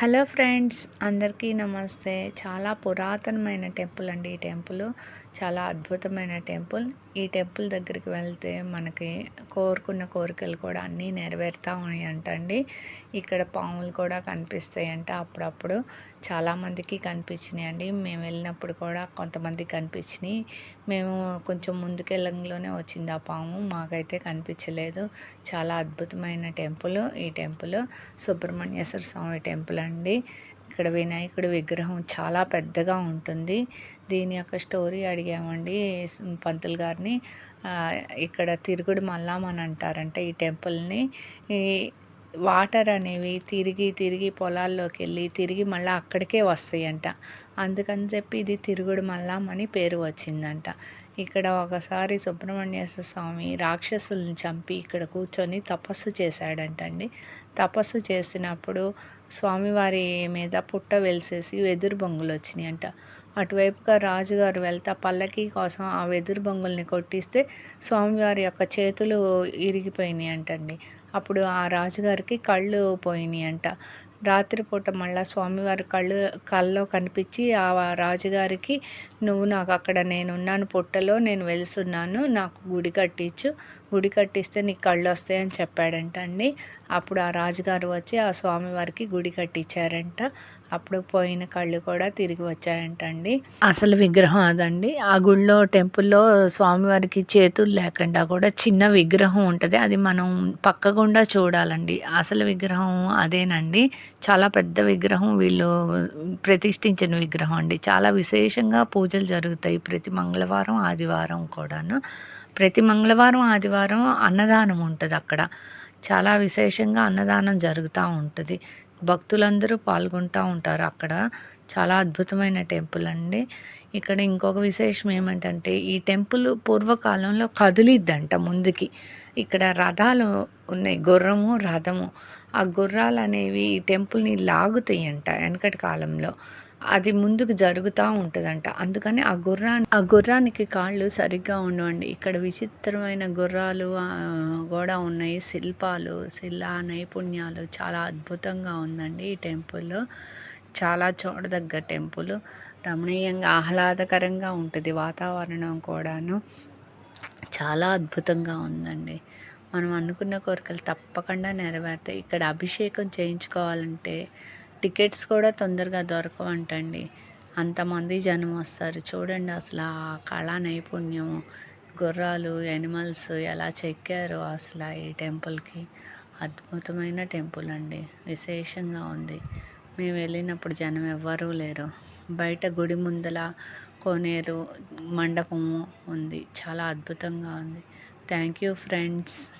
Hello friends అందరికీ నమస్తే. చాలా పురాతనమైన టెంపుల్ అండి ఈ టెంపుల్. చాలా అద్భుతమైన టెంపుల్. ఈ టెంపుల్ దగ్గరికి వెళ్తే మనకి కోరుకున్న కోరికలు కూడా అన్నీ నెరవేరుతూ ఉన్నాయి అంటండి ఇక్కడ పాములు కూడా కనిపిస్తాయంట అప్పుడప్పుడు. చాలామందికి కనిపించినాయండి. మేము వెళ్ళినప్పుడు కూడా కొంతమంది కనిపించినాయి. మేము కొంచెం ముందుకెళ్ళంలోనే వచ్చింది ఆ పాము. మాకైతే కనిపించలేదు. చాలా అద్భుతమైన టెంపుల్ ఈ టెంపుల్. సుబ్రహ్మణ్యేశ్వర స్వామి టెంపుల్ అండి. ఇక్కడ వినాయకుడి విగ్రహం చాలా పెద్దగా ఉంటుంది. దీని యొక్క స్టోరీ అడిగామండి. పంతులు గారిని. ఇక్కడ తిరుగుడు మల్లాం అని అంటారంటే ఈ టెంపుల్ని. ఈ వాటర్ అనేవి తిరిగి తిరిగి పొలాల్లోకి వెళ్ళి తిరిగి మళ్ళీ అక్కడికే వస్తాయంట. అందుకని చెప్పి ఇది తిరుగుడు మల్లం అని పేరు వచ్చిందంట. ఇక్కడ ఒకసారి సుబ్రహ్మణ్యేశ్వర స్వామి రాక్షసుల్ని చంపి ఇక్కడ కూర్చొని తపస్సు చేశాడంటండి. తపస్సు చేసినప్పుడు స్వామివారి మీద పుట్ట వెలిసేసి వెదురు బొంగులు వచ్చినాయి అంట అటువైపుగా రాజుగారు వెళ్తా పల్లకి కోసం ఆ వెదురు బొంగుల్ని కొట్టిస్తే స్వామివారి యొక్క చేతులు ఇరిగిపోయినాయి అంటండి అప్పుడు ఆ రాజుగారికి కళ్ళు పోయినాయి అంట రాత్రిపూట మళ్ళీ స్వామివారి కళ్ళు కల్లో కనిపించి ఆ రాజుగారికి నువ్వు నాకు అక్కడ నేనున్నాను పుట్టలో నేను వెలుసున్నాను నాకు గుడి కట్టించు గుడి కట్టిస్తే నీకు కళ్ళు వస్తాయని చెప్పాడంట అండి. అప్పుడు ఆ రాజుగారు వచ్చి ఆ స్వామివారికి గుడి కట్టించారంట. అప్పుడు పోయిన కళ్ళు కూడా తిరిగి వచ్చాయంట అండి. అసలు విగ్రహం అదండి. ఆ గుళ్ళో టెంపుల్లో స్వామివారికి చేతులు లేకుండా కూడా చిన్న విగ్రహం ఉంటుంది. అది మనం పక్కకుండా చూడాలండి. అసలు విగ్రహం అదేనండి. చాలా పెద్ద విగ్రహం వీళ్ళు ప్రతిష్ఠించిన విగ్రహం అండి. చాలా విశేషంగా పూజలు జరుగుతాయి ప్రతి మంగళవారం ఆదివారం కూడాను. ప్రతి మంగళవారం ఆదివారం అన్నదానం ఉంటుంది అక్కడ. చాలా విశేషంగా అన్నదానం జరుగుతూ ఉంటుంది. భక్తులందరూ పాల్గొంటూ ఉంటారు అక్కడ. చాలా అద్భుతమైన టెంపుల్ అండి. ఇక్కడ ఇంకొక విశేషం ఏమిటంటే ఈ టెంపుల్ పూర్వకాలంలో కదిలిద్దంట ముందుకి. ఇక్కడ రథాలు ఉన్నాయి గుర్రము రథము. ఆ గుర్రాలు అనేవి ఈ టెంపుల్ని లాగుతాయంట వెనకటి కాలంలో. అది ముందుకు జరుగుతూ ఉంటుందంట. అందుకని ఆ గుర్రాన్ని ఆ గుర్రానికి కాళ్ళు సరిగ్గా ఉండవండి. ఇక్కడ విచిత్రమైన గుర్రాలు కూడా ఉన్నాయి. శిల్పాలు శిలా నైపుణ్యాలు చాలా అద్భుతంగా ఉందండి ఈ టెంపుల్. చాలా చూడదగ్గ టెంపుల్. రమణీయంగా ఆహ్లాదకరంగా ఉంటుంది వాతావరణం కూడాను. చాలా అద్భుతంగా ఉందండి. మనం అనుకున్న కోరికలు తప్పకుండా నెరవేరుతాయి. ఇక్కడ అభిషేకం చేయించుకోవాలంటే టికెట్స్ కూడా తొందరగా దొరకవంటండి. అంతమంది జనం వస్తారు. చూడండి అసలు ఆ కళా నైపుణ్యం గుర్రాలు యానిమల్స్ ఎలా చెక్కారు అసలు ఈ టెంపుల్కి. అద్భుతమైన టెంపుల్ అండి. విశేషంగా ఉంది. మేము వెళ్ళినప్పుడు జనం ఎవ్వరూ లేరు. బయట గుడి ముందల కోనేరు మండపము ఉంది. చాలా అద్భుతంగా ఉంది. Thank you friends.